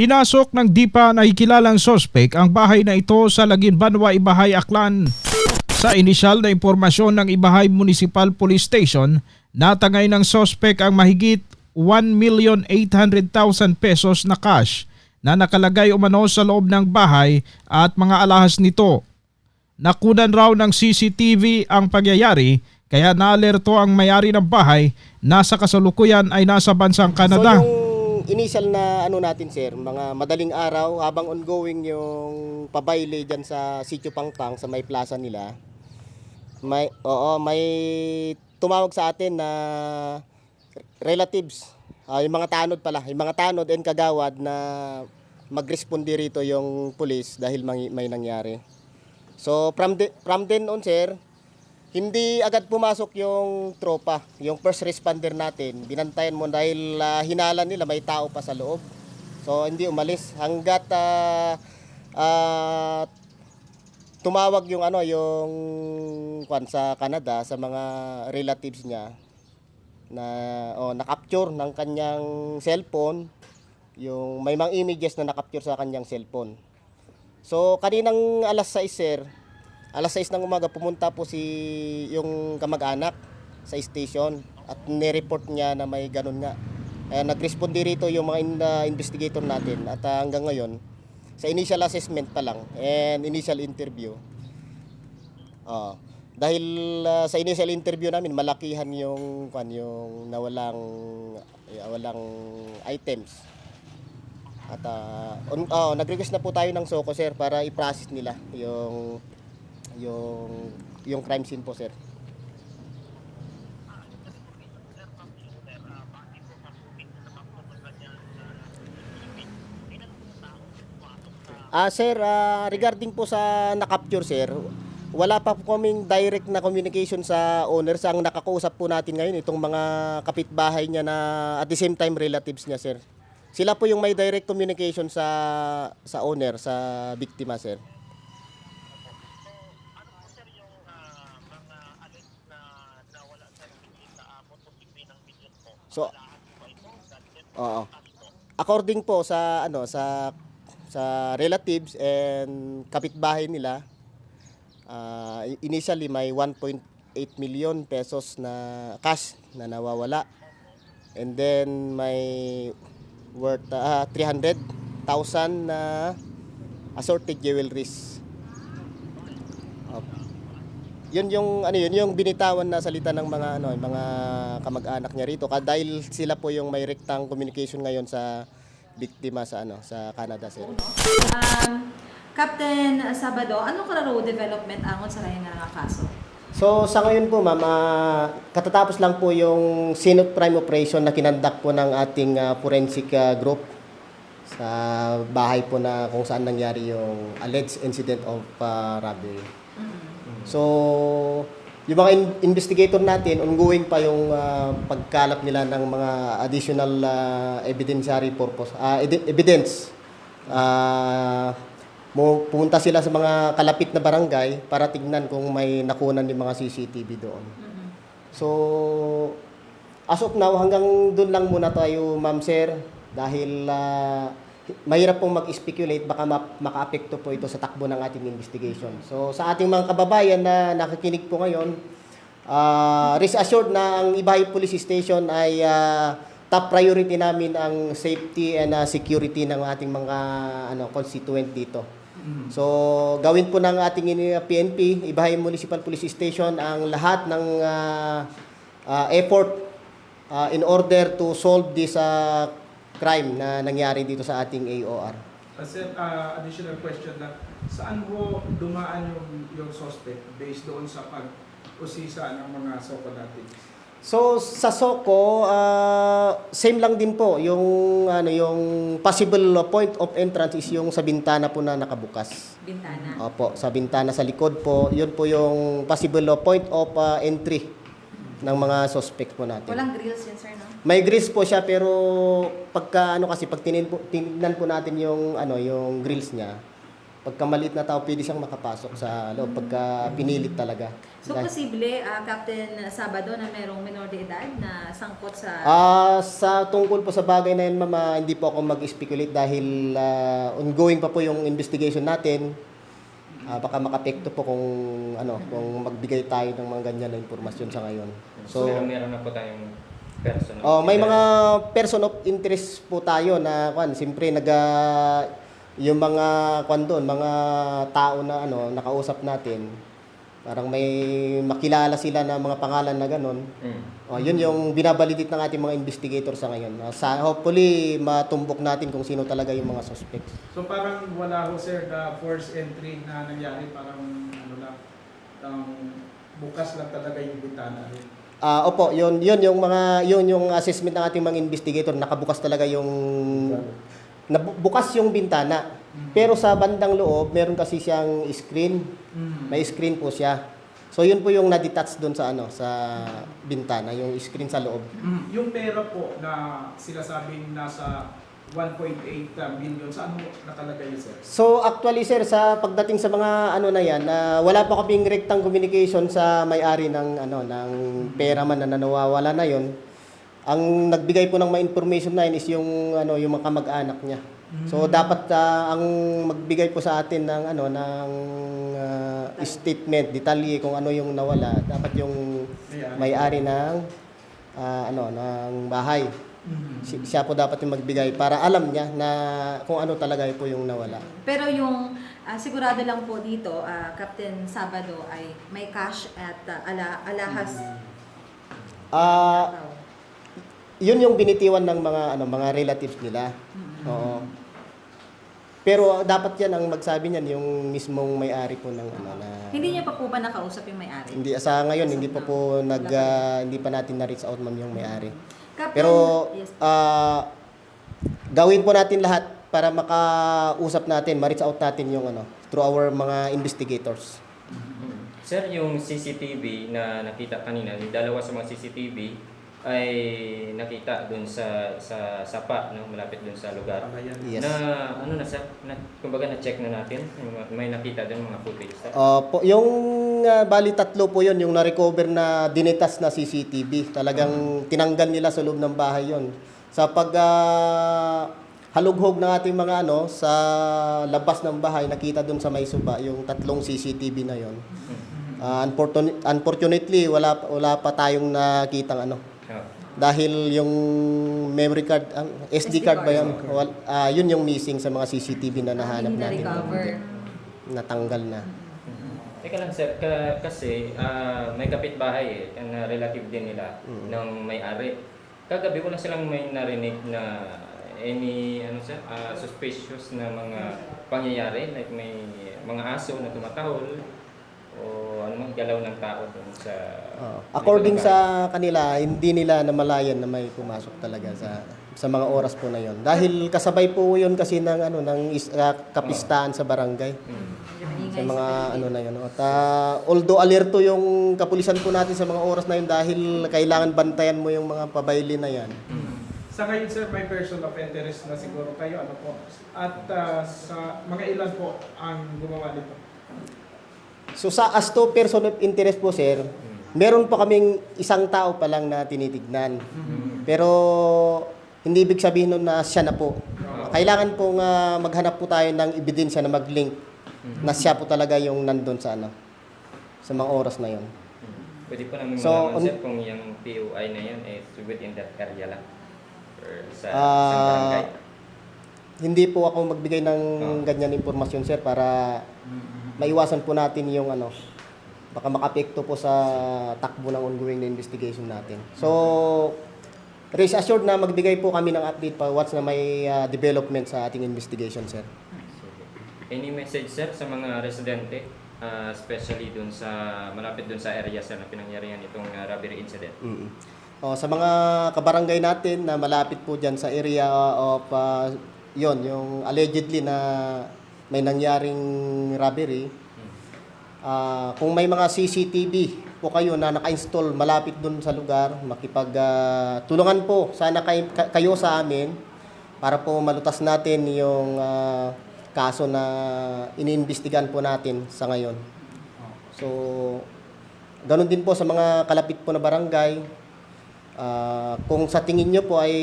Pinasok ng di pa nakikilalang sospek ang bahay na ito sa Lagin Banwa, Ibahay, Aklan. Sa inisyal na impormasyon ng Ibahay Municipal Police Station, natangay ng sospek ang mahigit 1,800,000 pesos na cash na nakalagay umano sa loob ng bahay at mga alahas nito. Nakunan raw ng CCTV ang pagyayari kaya naalerto ang mayari ng bahay na sa kasalukuyan ay nasa bansang Canada. So initial na ano natin sir, mga madaling araw habang ongoing yung pabayle dyan sa Sitio Pangpang sa may plaza nila. May oo, may tumawag sa atin na relatives, ah, yung mga tanod pala, yung mga tanod and kagawad na magresponde rito yung pulis dahil mangi- may nangyari. So from the, from then on sir, hindi agad pumasok yung tropa, yung first responder natin. Binantayan mo dahil ah, hinala nila may tao pa sa loob. So hindi umalis hanggat ah, ah, tumawag yung ano yung kwan sa Canada sa mga relatives niya na oh, na-capture ng kanyang cellphone yung may mga images na na-capture sa kanyang cellphone. So kaninang alas 6 sir, alas 6 ng umaga pumunta po si yung kamag-anak sa station at ni-report niya na may ganun nga. Kaya nag-responde rito yung mga in- uh, investigator natin at uh, hanggang ngayon sa initial assessment pa lang and initial interview. Ah, dahil uh, sa initial interview namin malakihan yung kan yung nawalang eh, walang items. At uh, on, oh, nag-request na po tayo ng SOCO sir para i-process nila yung yung yung crime scene po sir. Ah sir, ah, regarding po sa na-capture sir, wala pa po kaming direct na communication sa owner. Sa ang nakakausap po natin ngayon itong mga kapitbahay niya na at the same time relatives niya sir. Sila po yung may direct communication sa sa owner, sa biktima sir. So, oo. According po sa ano sa sa relatives and kapitbahay nila, ah, initially may 1.8 million pesos na cash na nawawala. And then may worth ah, 300,000 na assorted jewelries. Yun yung ano yun yung binitawan na salita ng mga ano mga kamag-anak niya rito Ka- dahil sila po yung may rectang communication ngayon sa biktima sa ano sa Canada sir. Um, Captain Sabado, anong kararo development angon sa lain nga kaso? So sa ngayon po ma'am, ah, katatapos lang po yung scene of crime operation na kinandak po ng ating ah, forensic ah, group sa bahay po na kung saan nangyari yung alleged incident of ah, robbery. So yung mga in- investigator natin, ongoing pa yung ah, pagkalap nila ng mga additional ah, evidentiary purpose, ah, edi- evidence. Mo pumunta sila sa mga kalapit na barangay para tignan kung may nakunan yung mga CCTV doon. So, as of now, hanggang doon lang muna tayo, ma'am sir, dahil ah, mahirap pong mag-speculate, baka ma- maka-apekto po ito sa takbo ng ating investigation. So, sa ating mga kababayan na nakikinig po ngayon, ah, rest assured na ang Ibahay Police Station ay ah, top priority namin ang safety and ah, security ng ating mga ano constituent dito. So, gawin po ng ating PNP, Ibahay Municipal Police Station, ang lahat ng ah, ah, effort ah, in order to solve this ah, crime na nangyari dito sa ating AOR. Uh, Sir, uh, additional question lang. Saan ho dumaan yung, yung suspect based doon sa pag-usisa ng mga soko natin? So sa Soko, ah, same lang din po yung ano yung possible point of entrance is yung sa bintana po na nakabukas. Bintana. Opo, sa bintana sa likod po, yun po yung possible point of ah, entry ng mga suspect po natin. Walang grills yun, sir, no? May grills po siya pero pagka ano kasi pag tinin po, tinignan po natin yung ano yung grills niya, pagka maliit na tao, pwede siyang makapasok sa loob pagka pinilit talaga. So, Dahil- posible, ah, Captain Sabado, na merong minor de edad na sangkot sa... Ah, sa tungkol po sa bagay na yun, ma'am, ah, hindi po ako mag-speculate dahil ah, ongoing pa po yung investigation natin. Ah, baka makapekto po kung ano, kung magbigay tayo ng mga ganyan na impormasyon sa ngayon. So, So, meron na po tayong personal. oh, may mga person of interest po tayo na kwan, siyempre nag ah, yung mga kwan doon, mga tao na ano, nakausap natin. Parang may makilala sila na mga pangalan na ganon. Mm. Oh, yun yung binabalitit ng ating mga investigator sa ngayon. Ah, Sa hopefully matumbok natin kung sino talaga yung mga suspects. So parang wala ho sir na force entry na nangyari parang ano lang um, bukas lang talaga yung bintana rin. Ah, opo, yun yun yung mga yun yung assessment ng ating mga investigator, nakabukas talaga yung nabu- bukas yung bintana. Pero sa bandang loob, meron kasi siyang screen. May screen po siya. So yun po yung na-detach doon sa ano, sa bintana, yung screen sa loob. Mm, Yung pera po na sila sabing nasa 1.8 billion, saan ho nakalagay yun sir? So actually sir, sa pagdating sa mga ano na yan, na wala pa kaming rectang communication sa may-ari ng ano ng pera man na nawawala na yon. Ang nagbigay po ng mga information na yun is yung ano yung mga kamag-anak niya. So dapat ah, ang magbigay po sa atin ng ano ng ah, statement, detalye kung ano yung nawala, dapat yung may-ari ng ah, ano ng bahay. Si- siya po dapat yung magbigay para alam niya na kung ano talaga po yung nawala. Pero yung ah, sigurado lang po dito, ah, Captain Sabado, ay may cash at ah, ala, alahas. Ah, yun yung binitiwan ng mga ano mga relatives nila. Oo. Pero dapat yan ang magsabi niyan yung mismong may-ari po ng ano na Hindi niya pa po ba nakausap yung may-ari? hindi sa ngayon hindi pa po nag ah, hindi pa natin na-reach out ma'am yung may-ari. Captain, Pero yes. ah gawin po natin lahat para makausap natin, ma-reach out natin yung ano through our mga investigators. Sir, yung CCTV na nakita kanina, yung dalawa sa mga CCTV ay nakita dun sa sa sapa, no, malapit dun sa lugar. Yes. Na ano na sir, na, kumbaga na-check na natin, yung mga- may nakita dun mga footage. Sir. Uh, po, yung ah, bali tatlo po yon yung na-recover na dinitas na CCTV. Talagang tinanggal nila sa loob ng bahay yon. Sa pag ah, halughog ng ating mga ano sa labas ng bahay nakita doon sa may suba yung tatlong CCTV na yon. Ah, unfortun- unfortunately wala wala pa tayong nakitang ano dahil yung memory card ang SD, SD card ba yun? Ah, yun yung missing sa mga CCTV na nahanap Hindi natin. na-recover. Natanggal na. Teka lang sir, ka, kasi ah, may kapitbahay eh, na relative din nila ng may-ari. Kagabi wala silang may narinig na any ano sir, ah, suspicious na mga pangyayari like may mga aso na tumatahol o ano mang galaw ng tao dun sa Oo. according sa kanila, hindi nila namalayan na may pumasok talaga sa sa mga oras po na yon. Dahil kasabay po 'yon kasi ng ano ng is, ah, kapistahan sa barangay. Mm. Sa mga ano na yon. At ah, although alerto yung kapulisan po natin sa mga oras na yon dahil kailangan bantayan mo yung mga pabayli na yan. Sa ngayon sir, may person of interest na siguro kayo, ano po? At ah, sa mga ilan po ang gumawa nito? So sa as to person of interest po sir, meron pa kaming isang tao pa lang na tinitignan. Pero hindi ibig sabihin nun na siya na po. Kailangan po nga maghanap po tayo ng ebidensya na mag-link na siya po talaga yung nandun sa ano sa mga oras na yon. Pwede po namin So, malaman sir kung yung POI na yan is within that area lang. Or sa Ah, isang barangay. Hindi po ako magbigay ng Oh. ganyan impormasyon sir para maiwasan po natin yung ano baka makapekto po sa takbo ng ongoing na investigation natin. So, rest assured na magbigay po kami ng update pa once na may ah, development sa ating investigation, sir. Any message sir sa mga residente, ah, especially dun sa malapit dun sa area sir na pinangyarihan itong ah, robbery incident? mm Oh, sa mga kabarangay natin na malapit po diyan sa area of ah, yon yung allegedly na may nangyaring robbery, Ah, kung may mga CCTV po kayo na naka-install malapit dun sa lugar, makipag ah, tulungan po sana kay, ka- kayo sa amin para po malutas natin yung ah, kaso na iniimbestigahan po natin sa ngayon. So, ganun din po sa mga kalapit po na barangay. Ah, kung sa tingin nyo po ay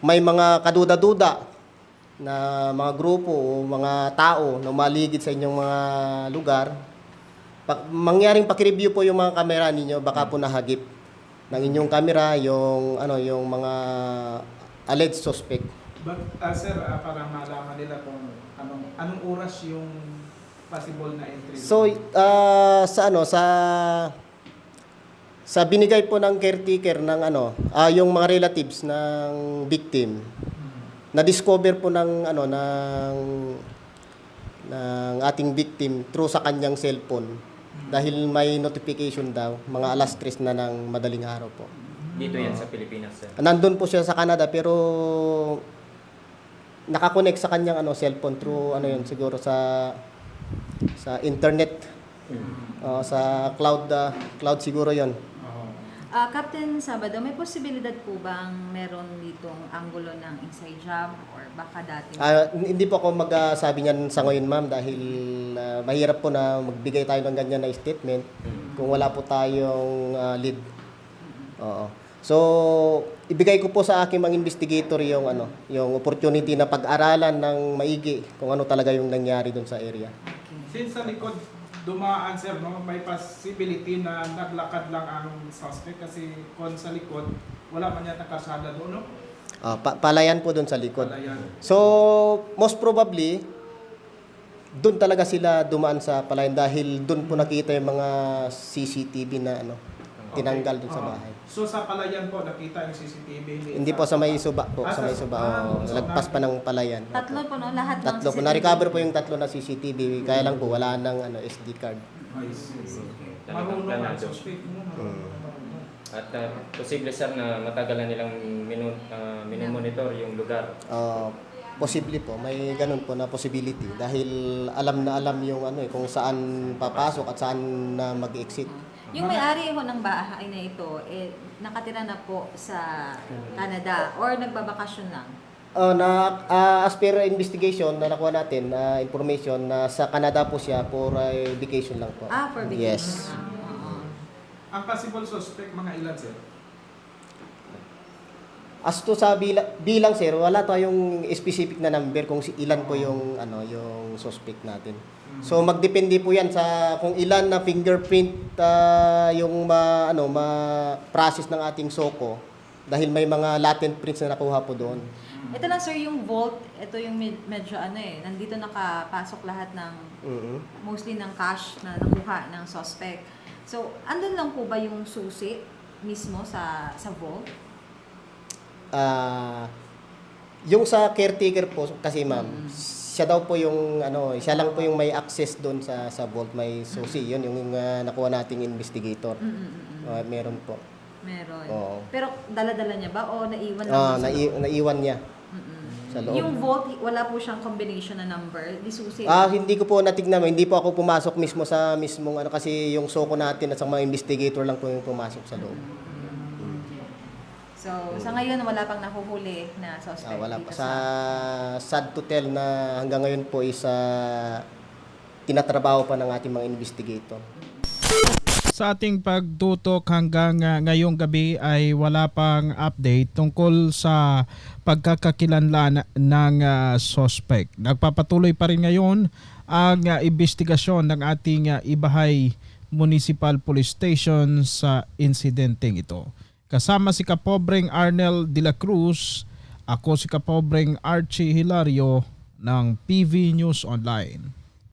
may mga kaduda-duda na mga grupo o mga tao na umaligid sa inyong mga lugar, pa- mangyaring pakireview po yung mga kamera ninyo, baka po nahagip ng inyong kamera yung ano yung mga alleged suspect. But, ah, sir, ah, para malaman nila kung anong, anong oras yung possible na entry. So ah, sa ano sa sa binigay po ng caretaker ng ano, ah, yung mga relatives ng victim, na discover po ng ano ng ng ating victim through sa kanyang cellphone dahil may notification daw mga alas 3 na ng madaling araw po. Dito yan sa Pilipinas, sir. Nandun po siya sa Canada pero nakakonect sa kanyang ano cellphone through ano yun siguro sa sa internet. Oo, sa cloud ah, cloud siguro yon. Ah, Captain Sabado, may posibilidad po bang meron ditong anggulo ng inside job or baka dati? Ah, hindi po ako magsabi niyan sa ngayon ma'am dahil ah, mahirap po na magbigay tayo ng ganyan na statement kung wala po tayong ah, lead. Oo. So ibigay ko po sa aking mga investigator yung ano yung opportunity na pag-aralan ng maigi kung ano talaga yung nangyari doon sa area Since sa likod dumaan sir, no, may possibility na naglakad lang ang suspect kasi kung sa likod, wala man yata kasada doon, no? Ah, pa- palayan po doon sa likod. Palayan. So, most probably, doon talaga sila dumaan sa palayan dahil doon po nakita yung mga CCTV na ano, tinanggal doon sa Oo. bahay. So sa palayan po, nakita yung CCTV. Hindi po sa may suba po, Ah, sa may suba. oo. Ah, lagpas pa ng palayan. Tatlo po, no? Lahat ng Tatlo po. CCTV. Na-recover po yung tatlo na CCTV. Kaya lang po, wala nang ano, SD card. I see. Talagang Marunong ang planado. suspect mo. marunong. At uh, posible, sir, na matagal na nilang minu, uh, minomonitor yung lugar. Ah, possibly po, may ganun po na possibility. Dahil alam na alam yung ano eh, kung saan papasok at saan na mag-exit. Yung may-ari ho ng bahay na ito, eh, nakatira na po sa Canada or nagbabakasyon lang. Oh, na ah, as per investigation na nakuha natin, na information na sa Canada po siya for uh, vacation lang po. Ah, for vacation. Yes. lang. Oo. Ang possible suspect, mga ilan sir? As to sa bila, bilang sir, wala tayong specific na number kung si ilan po yung ano yung suspect natin. So magdepende po 'yan sa kung ilan na fingerprint ah, yung ma ano ma process ng ating SOCO dahil may mga latent prints na nakuha po doon. Ito lang sir, yung vault, ito yung med- medyo ano eh, nandito nakapasok lahat ng, Mhm. mostly ng cash na nakuha ng suspect. So, andun lang po ba yung susi mismo sa sa vault? Ah, yung sa caretaker po kasi ma'am, siya daw po yung ano, siya lang po yung may access doon sa sa vault, may susi. Yun yung uh, nakuha nating investigator. Mm-mm-mm. Ah, meron po. Meron. Oo. Pero dala-dala niya ba o naiwan lang Ah, sa nai- naiwan niya Mm-mm. sa loob. Yung vault, wala po siyang combination na number. Di susi. Ah, hindi ko po natignan, hindi po ako pumasok mismo sa mismong ano kasi yung soko natin at sa mga investigator lang po yung pumasok sa loob. So, sa ngayon, wala pang nahuhuli na Ah, suspect wala dito pa sa sad to tell na hanggang ngayon po is ah, tinatrabaho pa ng ating mga investigator. Sa ating pagtutok hanggang uh, ngayong gabi ay wala pang update tungkol sa pagkakakilanlan ng uh, suspect. Nagpapatuloy pa rin ngayon ang uh, investigasyon ng ating uh, Ibahay Municipal Police Station sa insidenteng ito. Kasama si Kapobreng Arnel de la Cruz, ako si Kapobreng Archie Hilario ng PV News Online.